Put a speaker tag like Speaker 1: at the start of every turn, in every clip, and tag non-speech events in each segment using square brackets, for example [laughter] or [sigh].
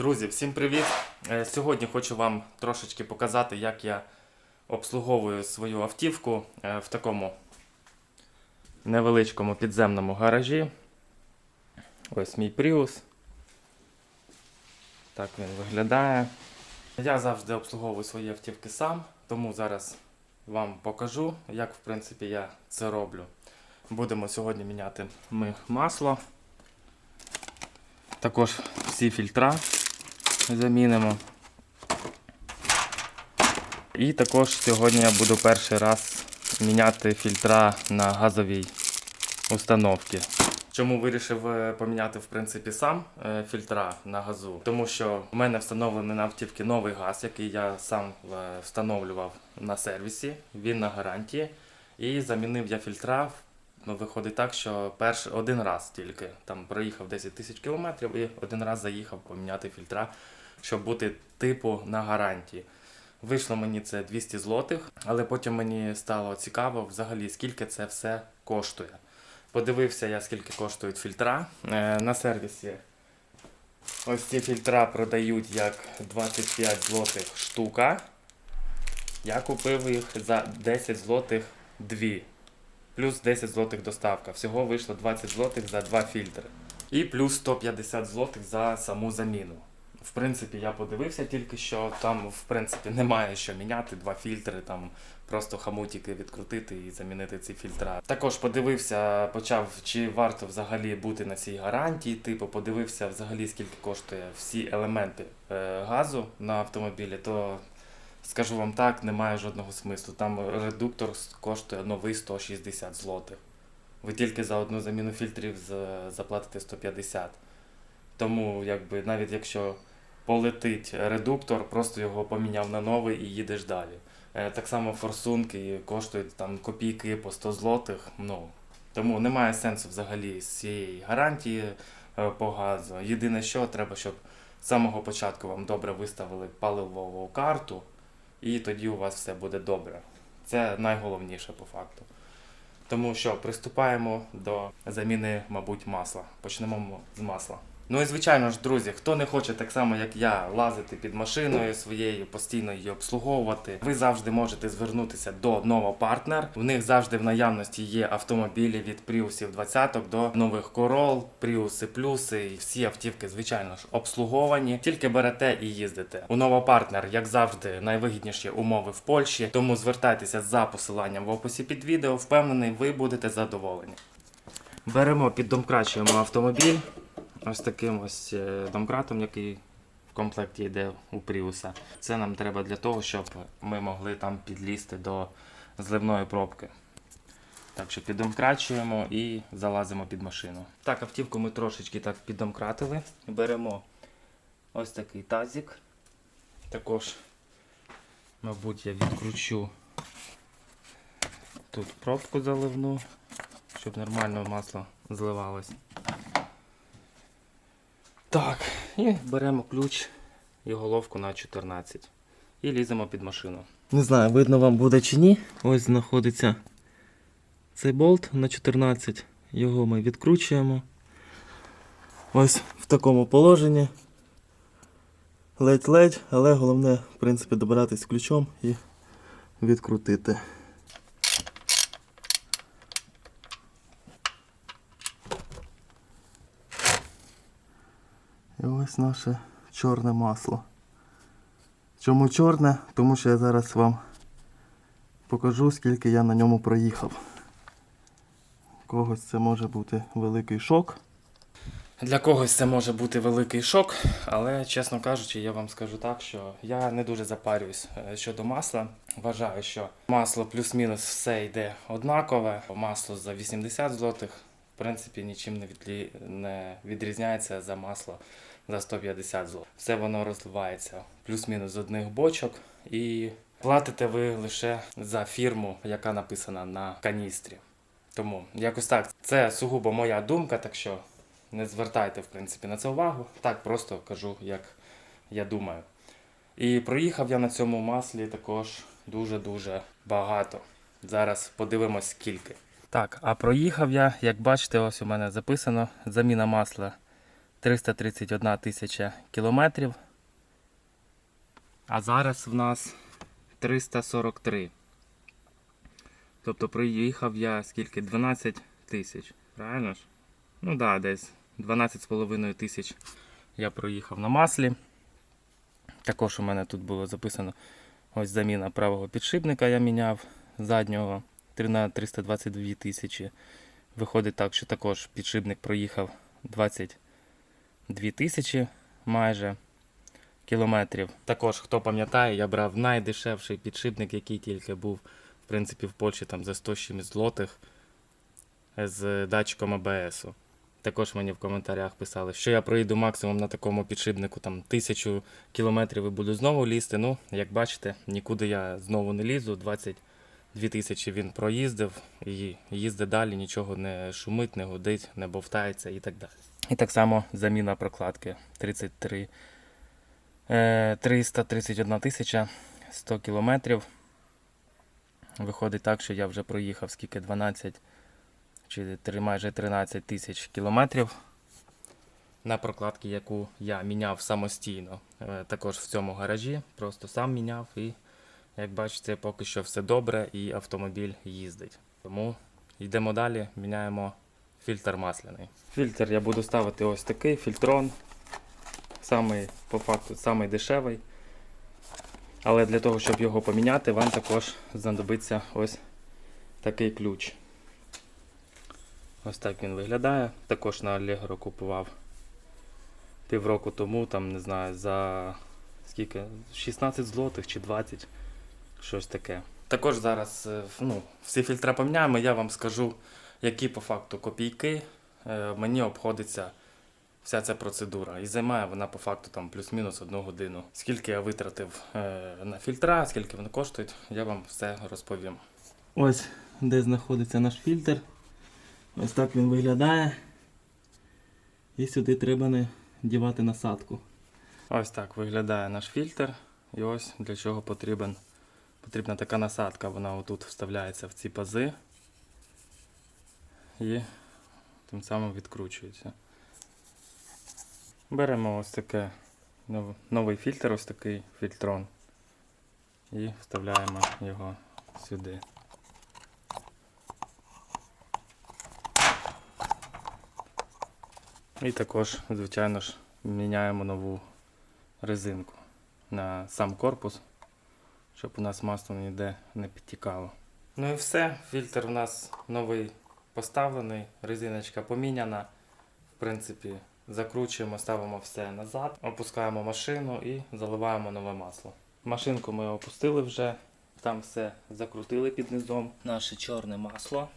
Speaker 1: Друзі, всім привіт! Е, Сьогодні хочу вам трошечки показати, як я обслуговую свою автівку е, в такому невеличкому підземному гаражі. Ось мій Prius. Так він виглядає. Я завжди обслуговую свої автівки сам, тому зараз вам покажу, як в принципі я це роблю. Будемо сьогодні міняти ми масло. Також всі фільтра замінимо. І також сьогодні я буду перший раз міняти фільтра на газовій установці. Чому вирішив е, поміняти в принципі сам е, фільтра на газу? Тому що в мене встановлений на автівці новий газ, який я сам е, встановлював на сервісі. Він на гарантії. І замінив я фільтра. Ну, виходить так, що перш один раз тільки там проїхав 10 тисяч кілометрів і один раз заїхав поміняти фільтра, щоб бути типу на гарантії. Вийшло мені це 200 злотих, але потім мені стало цікаво взагалі, скільки це все коштує. Подивився я, скільки коштують фільтра е, на сервісі. Ось ці фільтра продають як 25 злотих штука. Я купив їх за 10 злотих дві. Плюс 10 злотих доставка. Всього вийшло 20 злотих за два фільтри. І плюс 150 злотих за саму заміну. В принципі, я подивився тільки що там, в принципі, немає що міняти, два фільтри, там просто хамутики відкрутити і замінити ці фільтра. Також подивився, почав, чи варто взагалі бути на цій гарантії. Типу, подивився взагалі, скільки коштує всі елементи е, газу на автомобілі, то скажу вам так, немає жодного смислу. Там редуктор коштує новий 160 злотих. Ви тільки за одну заміну фільтрів заплатите 150. Тому, якби, навіть якщо полетить редуктор, просто його поміняв на новий і їдеш далі. Е, Так само форсунки коштують там копійки по 100 злотих. Ну, тому немає сенсу взагалі з цієї гарантії е, по газу. Єдине, що треба, щоб з самого початку вам добре виставили паливову карту, і тоді у вас все буде добре. Це найголовніше по факту. Тому що приступаємо до заміни, мабуть, масла. Почнемо з масла. Ну і звичайно ж, друзі, хто не хоче так само, як я, лазити під машиною своєю, постійно її обслуговувати, ви завжди можете звернутися до Novo Partner. В них завжди в наявності є автомобілі від Priusів 20 до нових Corolla, Priuси плюси, і всі автівки, звичайно ж, обслуговані. Тільки берете і їздите. У Novo Partner, як завжди, найвигідніші умови в Польщі. Тому звертайтеся за посиланням в описі під відео. Впевнений, ви будете задоволені. Беремо, піддомкрачуємо автомобіль ось таким ось е, домкратом, який в комплекті йде у Пріуса. Це нам треба для того, щоб ми могли там підлізти до зливної пробки. Так що піддомкрачуємо і залазимо під машину. Так, автівку ми трошечки так піддомкратили. Беремо ось такий тазик. Також, мабуть, я відкручу тут пробку заливну, щоб нормально масло зливалось. Так, і беремо ключ і головку на 14. І ліземо під машину. Не знаю, видно вам буде чи ні. Ось знаходиться цей болт на 14. Його ми відкручуємо. Ось в такому положенні. Ледь-ледь, але головне, в принципі, добиратись ключом і відкрутити. І ось наше чорне масло. Чому чорне? Тому що я зараз вам покажу, скільки я на ньому проїхав. Когось це може бути великий шок. Для когось це може бути великий шок, але чесно кажучи, я вам скажу так, що я не дуже запарююсь е, щодо масла. Вважаю, що масло плюс-мінус все йде однакове. Масло за 80 злотих, в принципі, нічим не відрізняється за масло за 150 злотих. Все воно розливається плюс-мінус з одних бочок і платите ви лише за фірму, яка написана на каністрі. Тому якось так. Це сугубо моя думка, так що не звертайте в принципі на це увагу. Так просто кажу, як я думаю. І проїхав я на цьому маслі також дуже-дуже багато. Зараз подивимось скільки. Так, а проїхав я, як бачите, ось у мене записано заміна масла 331 тисяча кілометрів. А зараз в нас 343. Тобто приїхав я скільки? 12 тисяч. Правильно ж? Ну так, да, десь 12,5 тисяч я проїхав на маслі. Також у мене тут було записано ось заміна правого підшипника я міняв заднього на 322 тисячі. Виходить так, що також підшипник проїхав 20 2000 майже кілометрів. Також, хто пам'ятає, я брав найдешевший підшипник, який тільки був в принципі, в Польщі там за 100 злотих з датчиком АБС. Також мені в коментарях писали, що я проїду максимум на такому підшипнику там тисячу кілометрів і буду знову лізти. Ну, як бачите, нікуди я знову не лізу. 22 тисячі він проїздив і їздить далі, нічого не шумить, не гудить, не бовтається і так далі. І так само заміна прокладки 33 е, 331 тисяча 100 кілометрів. Виходить так, що я вже проїхав скільки 12 чи майже 13 тисяч кілометрів на прокладці, яку я міняв самостійно. Е, Також в цьому гаражі, просто сам міняв і, як бачите, поки що все добре і автомобіль їздить. Тому йдемо далі, міняємо фільтр масляний. Фільтр я буду ставити ось такий фільтрон. Самий, по факту, самий дешевий. Але для того, щоб його поміняти, вам також знадобиться ось такий ключ. Ось так він виглядає. Також на Allegro купував півроку тому, там, не знаю, за скільки? 16 злотих чи 20, щось таке. Також зараз е, ну, всі фільтри поміняємо, я вам скажу, які по факту копійки е, мені обходиться вся ця процедура. І займає вона по факту там плюс-мінус одну годину. Скільки я витратив е, на фільтра, скільки вони коштують, я вам все розповім. Ось де знаходиться наш фільтр. Ось так він виглядає. І сюди треба не дівати насадку. Ось так виглядає наш фільтр. І ось для чого потрібен, потрібна така насадка. Вона отут вставляється в ці пази і тим самим відкручується. Беремо ось таке новий фільтр, ось такий фільтрон. І вставляємо його сюди. І також, звичайно ж, міняємо нову резинку на сам корпус, щоб у нас масло ніде не підтікало. Ну і все, фільтр у нас новий поставлений, резиночка поміняна. В принципі, закручуємо, ставимо все назад, опускаємо машину і заливаємо нове масло. Машинку ми опустили вже, там все закрутили під низом. Наше чорне масло.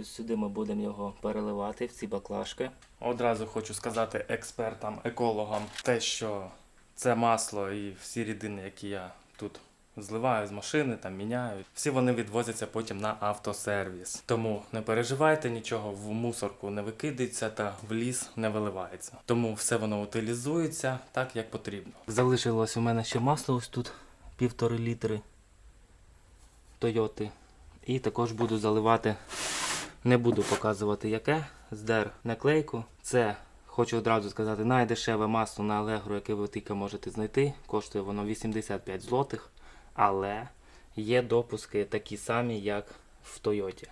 Speaker 1: Ось сюди ми будемо його переливати в ці баклажки. Одразу хочу сказати експертам, екологам, те, що це масло і всі рідини, які я тут зливаю з машини, там міняю, всі вони відвозяться потім на автосервіс. Тому не переживайте, нічого в мусорку не викидається та в ліс не виливається. Тому все воно утилізується так, як потрібно. Залишилось у мене ще масло ось тут півтори літри Тойоти. І також буду заливати не буду показувати яке. Здер наклейку. Це, хочу одразу сказати, найдешеве масло на Allegro, яке ви тільки можете знайти. Коштує воно 85 злотих. Але є допуски такі самі, як в Тойоті.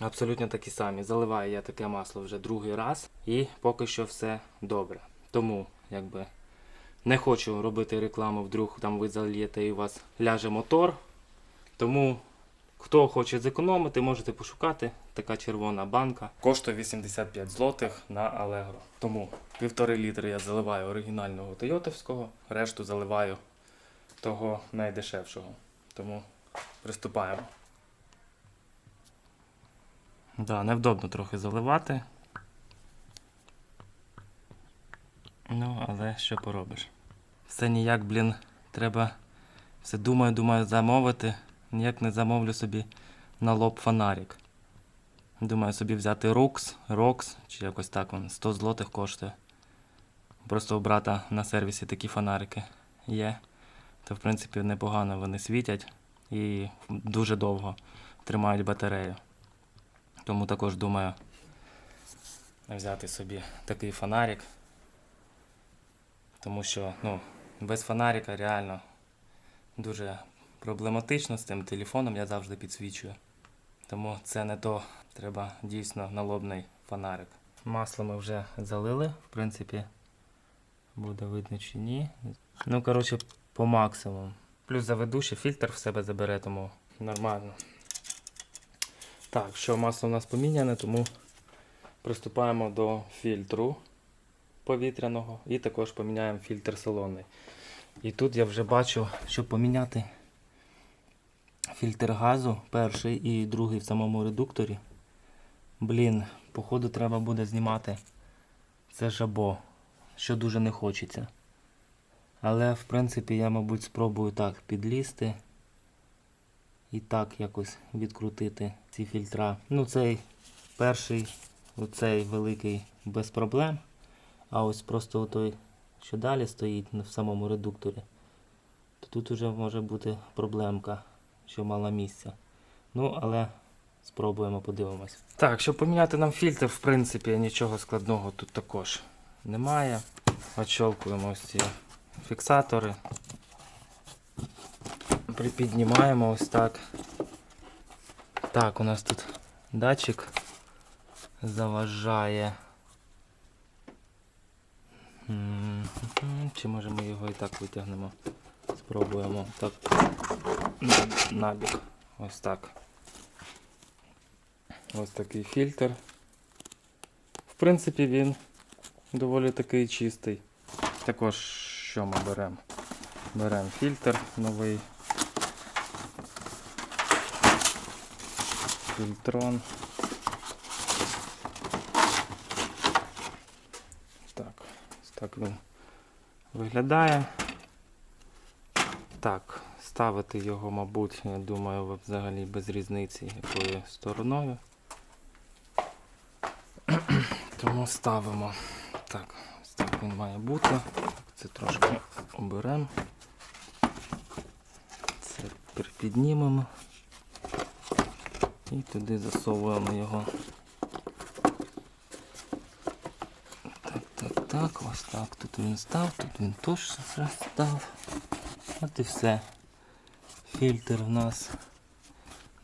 Speaker 1: Абсолютно такі самі. Заливаю я таке масло вже другий раз. І поки що все добре. Тому, якби. Не хочу робити рекламу, вдруг там ви зальєте і у вас ляже мотор. Тому Хто хоче зекономити, можете пошукати. Така червона банка. Коштує 85 злотих на Allegro. Тому півтори літри я заливаю оригінального Тойотовського, решту заливаю того найдешевшого. Тому приступаємо. Да, невдобно трохи заливати. Ну, але що поробиш? Все ніяк, блін, треба. Все думаю, думаю замовити. Ніяк не замовлю собі на лоб фонарик. Думаю собі взяти Rux, Rox, чи якось так він 100 злотих коштує. Просто у брата на сервісі такі фонарики є. То в принципі непогано вони світять і дуже довго тримають батарею. Тому також думаю взяти собі такий фонарик. Тому що ну, без фонарика реально дуже проблематично з тим телефоном я завжди підсвічую. Тому це не то. Треба дійсно налобний фонарик. Масло ми вже залили, в принципі, буде видно чи ні. Ну, коротше, по максимуму. Плюс заведу ще фільтр в себе забере, тому нормально. Так, що масло у нас поміняне, тому приступаємо до фільтру повітряного і також поміняємо фільтр салонний. І тут я вже бачу, щоб поміняти фільтр газу, перший і другий в самому редукторі. Блін, походу треба буде знімати це жабо, що дуже не хочеться. Але в принципі я, мабуть, спробую так підлізти і так якось відкрутити ці фільтра. Ну, цей перший, оцей великий без проблем. А ось просто той, що далі стоїть в самому редукторі, то тут вже може бути проблемка, що мало місця. Ну, але спробуємо, подивимось. Так, щоб поміняти нам фільтр, в принципі, нічого складного тут також немає. Очолкуємо ось ці фіксатори. Припіднімаємо ось так. Так, у нас тут датчик заважає. Чи може ми його і так витягнемо? Спробуємо так на- набік. Ось так. Ось такий фільтр. В принципі, він доволі такий чистий. Також що ми беремо? Беремо фільтр новий. Фільтрон. Так, ось так він виглядає. Так, ставити його, мабуть, я думаю, взагалі без різниці, якою стороною. [clears throat] Тому ставимо. Так, ось так він має бути. Це трошки оберемо. Це припіднімемо. І туди засовуємо його. Так, так, так, ось так. Тут він став, тут він теж став. От і все. Фільтр у нас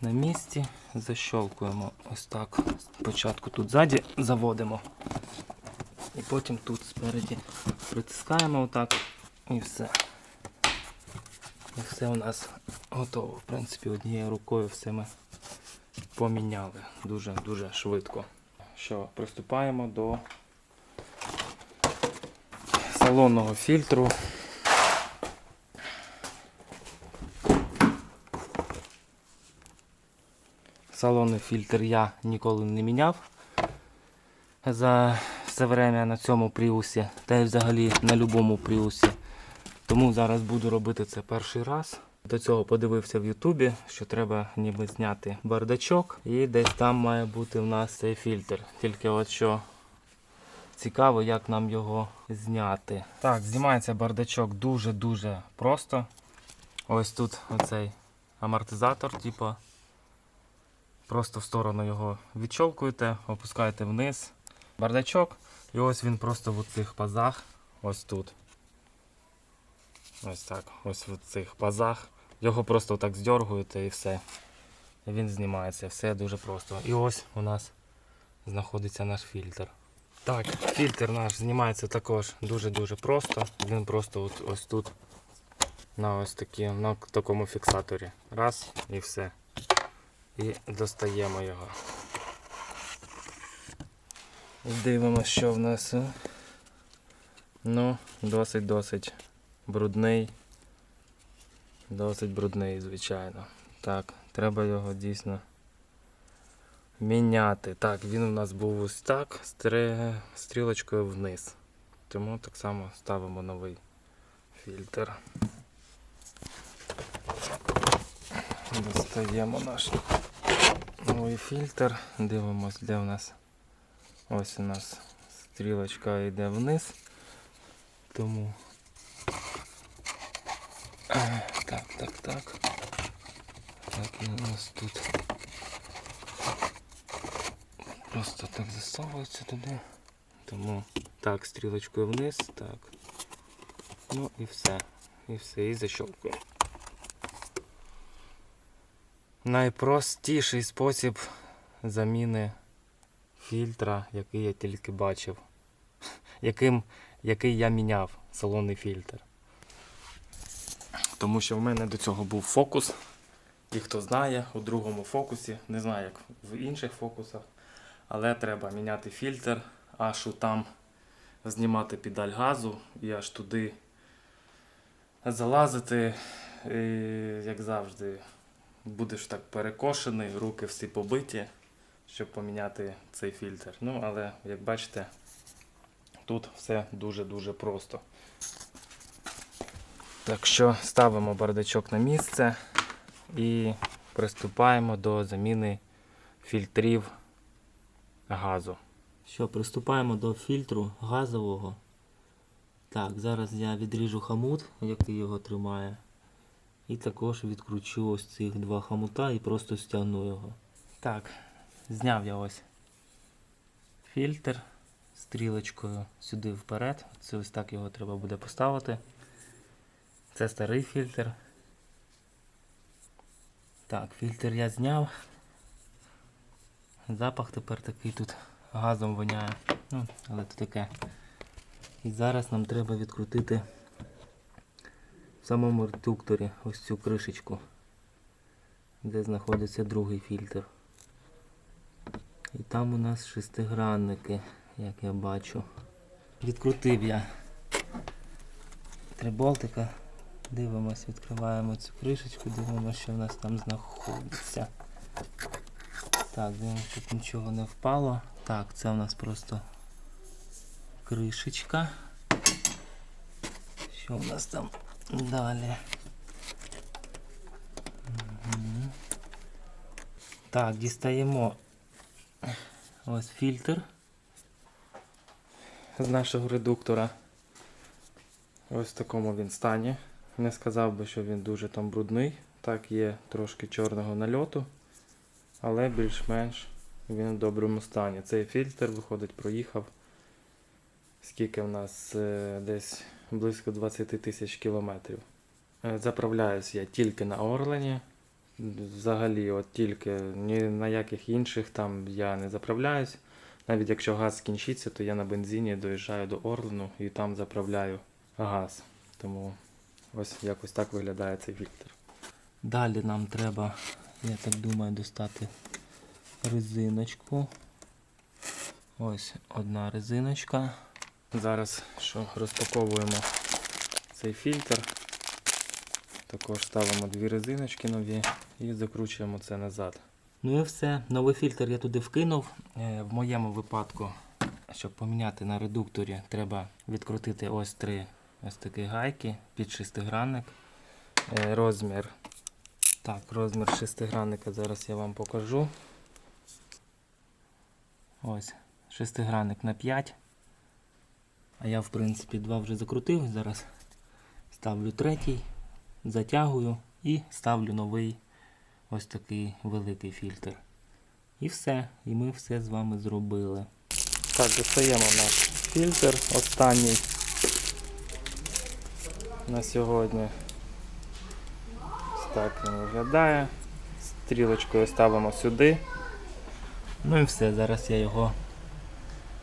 Speaker 1: на місці. Защолкуємо ось так. Спочатку тут ззаді заводимо. І потім тут спереді притискаємо отак і все. І все у нас готово. В принципі, однією рукою все ми поміняли дуже-дуже швидко. Що, приступаємо до салонного фільтру. Салонний фільтр я ніколи не міняв за все время на цьому пріусі, та й взагалі на будь-якому пріусі. Тому зараз буду робити це перший раз. До цього подивився в Ютубі, що треба ніби зняти бардачок, і десь там має бути в нас цей фільтр. Тільки от що цікаво, як нам його зняти. Так, знімається бардачок дуже-дуже просто. Ось тут оцей амортизатор, типу. Просто в сторону його відчовкуєте, опускаєте вниз бардачок. І ось він просто в цих пазах, ось тут. Ось так, ось в цих пазах. Його просто так здергуєте і все. І він знімається, все дуже просто. І ось у нас знаходиться наш фільтр. Так, фільтр наш знімається також дуже-дуже просто. Він просто от, ось тут на ось такі, на такому фіксаторі. Раз і все. І достаємо його. Дивимося, що в нас. е. Ну, досить-досить брудний. Досить брудний, звичайно. Так, треба його дійсно міняти. Так, він у нас був ось так, стрілочкою вниз. Тому так само ставимо новий фільтр. Достаємо наш новий фільтр. Дивимось, де у нас. Ось у нас стрілочка йде вниз. Тому. [clears throat] Так, так, так. Так, і у нас тут. просто так засовується туди. Тому так, стрілочкою вниз, так. Ну і все. І все, і защелкуємо. Найпростіший спосіб заміни фільтра, який я тільки бачив. [laughs] Яким, який я міняв салонний фільтр. Тому що в мене до цього був фокус. І хто знає, у другому фокусі, не знаю як в інших фокусах, але треба міняти фільтр, аж у там знімати педаль газу і аж туди залазити, і, як завжди, будеш так перекошений, руки всі побиті, щоб поміняти цей фільтр. Ну, але як бачите, тут все дуже-дуже просто. Так що ставимо бардачок на місце і приступаємо до заміни фільтрів газу.
Speaker 2: Що, приступаємо до фільтру газового. Так, зараз я відріжу хамут, який його тримає. І також відкручу ось цих два хамута і просто стягну його.
Speaker 1: Так, зняв я ось фільтр стрілочкою сюди вперед. Це ось так його треба буде поставити. Це старий фільтр.
Speaker 2: Так, фільтр я зняв. Запах тепер такий тут газом воняє. Ну, але то таке. І зараз нам треба відкрутити в самому редукторі ось цю кришечку, де знаходиться другий фільтр. І там у нас шестигранники, як я бачу. Відкрутив я три болтика. Дивимось, відкриваємо цю кришечку, дивимося, що в нас там знаходиться. Так, дивимося, тут нічого не впало. Так, це у нас просто кришечка. Що у нас там далі? Мгм. Так, дістаємо ось фільтр.
Speaker 1: з нашого редуктора. Ось в такому він стані. Не сказав би, що він дуже там брудний. Так, є трошки чорного нальоту, але більш-менш він в доброму стані. Цей фільтр, виходить, проїхав. Скільки в нас Е, десь близько 20 тисяч кілометрів. Е, Заправляюсь я тільки на Орлені. Взагалі, от тільки ні на яких інших там я не заправляюсь. Навіть якщо газ скінчиться, то я на бензині доїжджаю до Орлену і там заправляю газ. Тому ось якось так виглядає цей фільтр.
Speaker 2: Далі нам треба, я так думаю, достати резиночку. Ось одна резиночка.
Speaker 1: Зараз що розпаковуємо цей фільтр. Також ставимо дві резиночки нові і закручуємо це назад.
Speaker 2: Ну і все. Новий фільтр я туди вкинув. Е, В моєму випадку, щоб поміняти на редукторі, треба відкрутити ось три ось такі гайки під шестигранник.
Speaker 1: Е, Розмір
Speaker 2: Так, розмір шестигранника зараз я вам покажу. Ось, шестигранник на 5. А я, в принципі, два вже закрутив. Зараз ставлю третій, затягую і ставлю новий ось такий великий фільтр. І все. І ми все з вами зробили.
Speaker 1: Так, достаємо наш фільтр останній на сьогодні. Ось так він виглядає. Стрілочкою ставимо сюди.
Speaker 2: Ну і все, зараз я його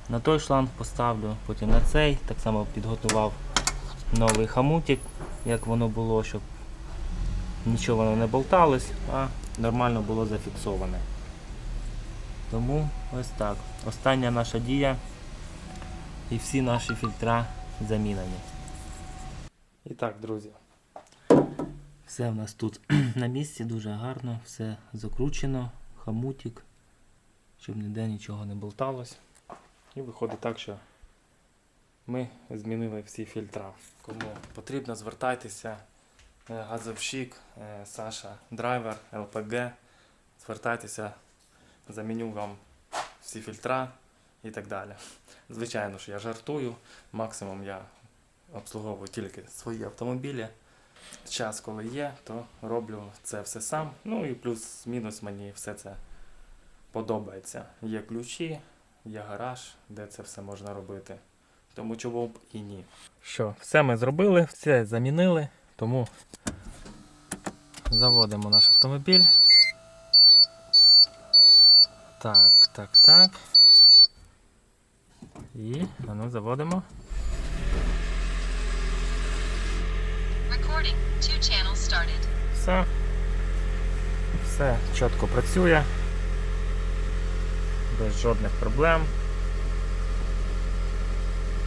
Speaker 2: на той шланг поставлю, потім на цей. Так само підготував новий хамутик, як воно було, щоб нічого воно не болталось, а нормально було зафіксоване. Тому ось так. Остання наша дія і всі наші фільтра замінені.
Speaker 1: І так, друзі.
Speaker 2: Все в нас тут [clears throat] на місці дуже гарно, все закручено, хамутик, щоб ніде нічого не болталось.
Speaker 1: І виходить так, що ми змінили всі фільтра. Кому потрібно, звертайтеся. Е, Газовщик, е, Саша, драйвер, ЛПГ. Звертайтеся, заміню вам всі фільтра і так далі. Звичайно ж, я жартую. Максимум я обслуговую тільки свої автомобілі. Час, коли є, то роблю це все сам. Ну і плюс-мінус мені все це подобається. Є ключі, є гараж, де це все можна робити. Тому чому б і ні. Що, все ми зробили, все замінили, тому заводимо наш автомобіль. Так, так, так. І а ну, заводимо.
Speaker 3: Recording. Two channels started.
Speaker 1: Все. Все чітко працює. Без жодних проблем.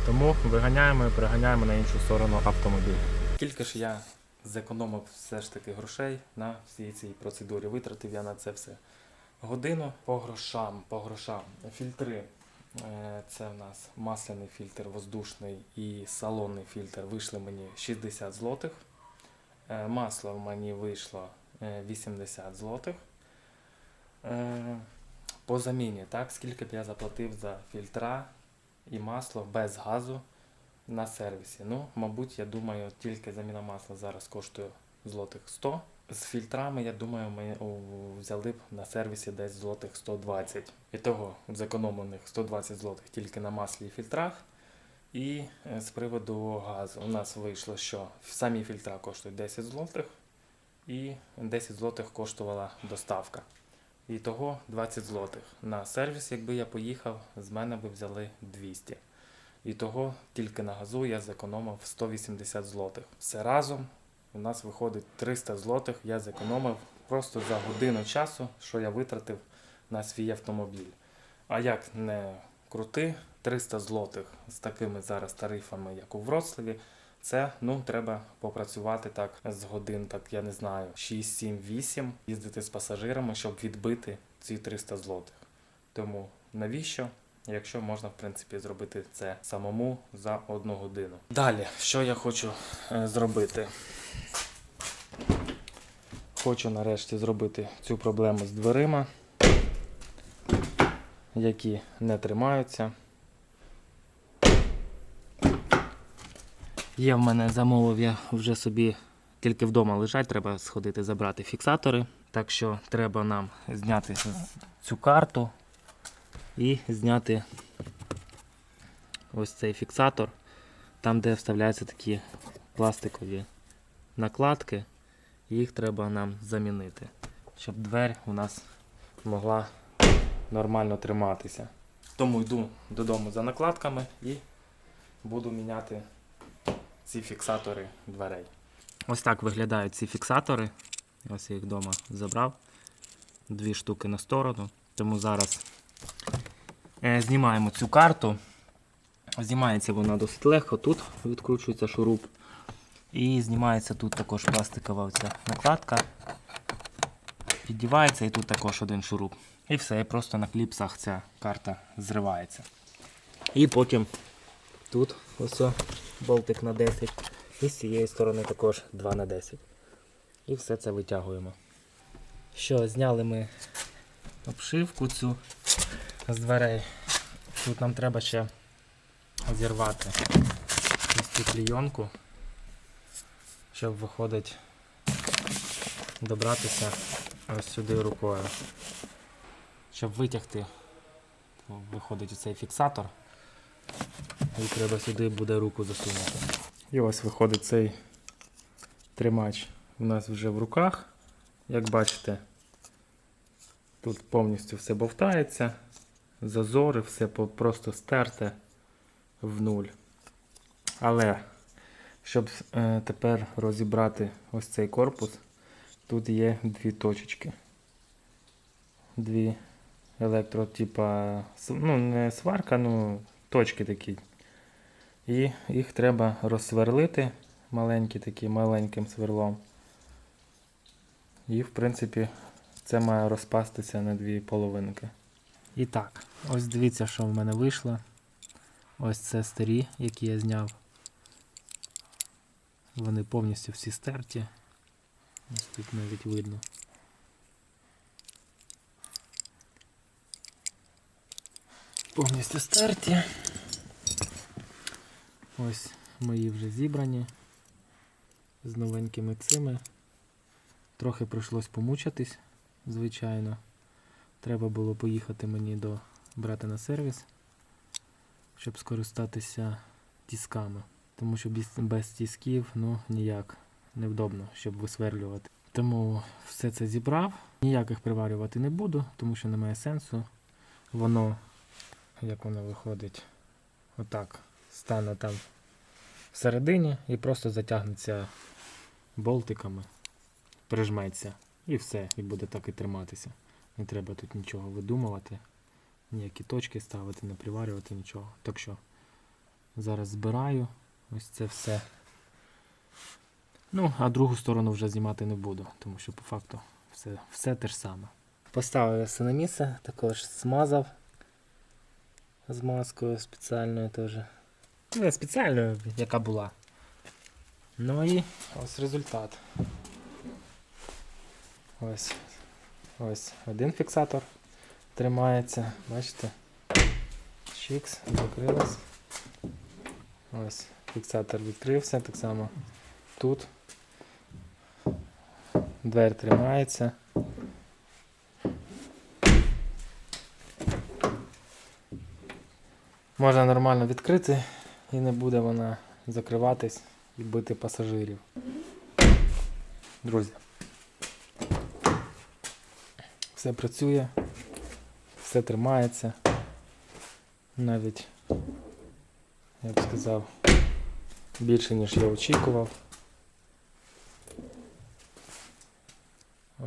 Speaker 1: Тому виганяємо і переганяємо на іншу сторону автомобіль. Скільки ж я зекономив все ж таки грошей на всій цій процедурі. Витратив я на це все годину по грошам, по грошам. Фільтри. Е, Це в нас масляний фільтр, воздушний і салонний фільтр вийшли мені 60 злотих. Е, Масло в мені вийшло е, 80 злотих. Е, По заміні, так, скільки б я заплатив за фільтра і масло без газу на сервісі. Ну, мабуть, я думаю, тільки заміна масла зараз коштує злотих 100. З фільтрами, я думаю, ми взяли б на сервісі десь злотих 120. І того зекономлених 120 злотих тільки на маслі і фільтрах. І е, з приводу газу у нас вийшло, що самі фільтра коштують 10 злотих і 10 злотих коштувала доставка. І того 20 злотих. На сервіс, якби я поїхав, з мене би взяли 200. І того тільки на газу я зекономив 180 злотих. Все разом у нас виходить 300 злотих. Я зекономив просто за годину часу, що я витратив на свій автомобіль. А як не крути, 300 злотих з такими зараз тарифами, як у Вроцлаві, це ну треба попрацювати так з годин, так я не знаю, 6, 7, 8, їздити з пасажирами, щоб відбити ці 300 злотих. Тому навіщо? Якщо можна, в принципі, зробити це самому за одну годину. Далі, що я хочу е, зробити? Хочу нарешті зробити цю проблему з дверима, які не тримаються.
Speaker 2: Є в мене замовив я вже собі тільки вдома лежать, треба сходити забрати фіксатори. Так що треба нам зняти цю карту і зняти ось цей фіксатор, там де вставляються такі пластикові накладки. Їх треба нам замінити, щоб двері у нас
Speaker 1: могла нормально триматися. Тому йду додому за накладками і буду міняти ці фіксатори дверей.
Speaker 2: Ось так виглядають ці фіксатори. Ось я їх вдома забрав. Дві штуки на сторону. Тому зараз е, знімаємо цю карту. Знімається вона досить легко. Тут відкручується шуруп. І знімається тут також пластикова оця накладка. Піддівається і тут також один шуруп. І все, і просто на кліпсах ця карта зривається. І потім тут ось болтик на 10. І з цієї сторони також 2 на 10. І все це витягуємо. Що, зняли ми обшивку цю з дверей. Тут нам треба ще зірвати ось цю клійонку, щоб виходить добратися ось сюди рукою. Щоб витягти, виходить оцей фіксатор. І треба сюди буде руку засунути.
Speaker 1: І ось виходить цей тримач у нас вже в руках. Як бачите, тут повністю все бовтається, зазори, все просто стерте в нуль. Але щоб е, тепер розібрати ось цей корпус, тут є дві точечки. Дві електро, типа, ну не сварка, ну точки такі. І їх треба розсверлити маленькі такі, маленьким сверлом. І в принципі це має розпастися на дві половинки.
Speaker 2: І так, ось дивіться, що в мене вийшло. Ось це старі, які я зняв. Вони повністю всі стерті. Ось тут навіть видно. Повністю стерті. Ось мої вже зібрані з новенькими цими. Трохи прийшлось помучатись, звичайно.
Speaker 1: треба було поїхати мені до брата на сервіс, щоб скористатися тісками. Тому що без, без тісків ну ніяк невдобно, щоб висверлювати. Тому все це зібрав. Ніяких приварювати не буду, тому що немає сенсу. Воно, як воно виходить, отак, стане там всередині і просто затягнеться болтиками, прижметься. І все, і буде так і триматися. Не треба тут нічого видумувати, ніякі точки ставити, не приварювати нічого. Так що зараз збираю ось це все. Ну, а другу сторону вже знімати не буду, тому що по факту все, все те ж саме. Поставив все на місце, також змазав змазкою спеціальною теж. Ну, Не спеціальною, яка була. Ну і ось результат. Ось. Ось один фіксатор тримається. Бачите? Чікс, закрилось. Ось фіксатор відкрився, так само тут. Двері тримається. Можна нормально відкрити і не буде вона закриватись і бити пасажирів. Друзі. Все працює, все тримається. Навіть, я б сказав, більше, ніж я очікував.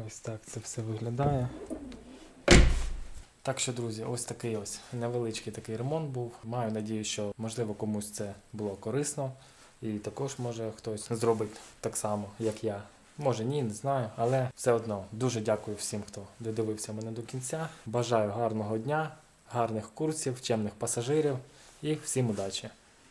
Speaker 1: Ось так це все виглядає. Так що, друзі, ось такий ось невеличкий такий ремонт був. Маю надію, що можливо комусь це було корисно. І також може хтось зробить так само, як я. Може ні, не знаю, але все одно дуже дякую всім, хто додивився мене до кінця. Бажаю гарного дня, гарних курсів, чемних пасажирів і всім удачі!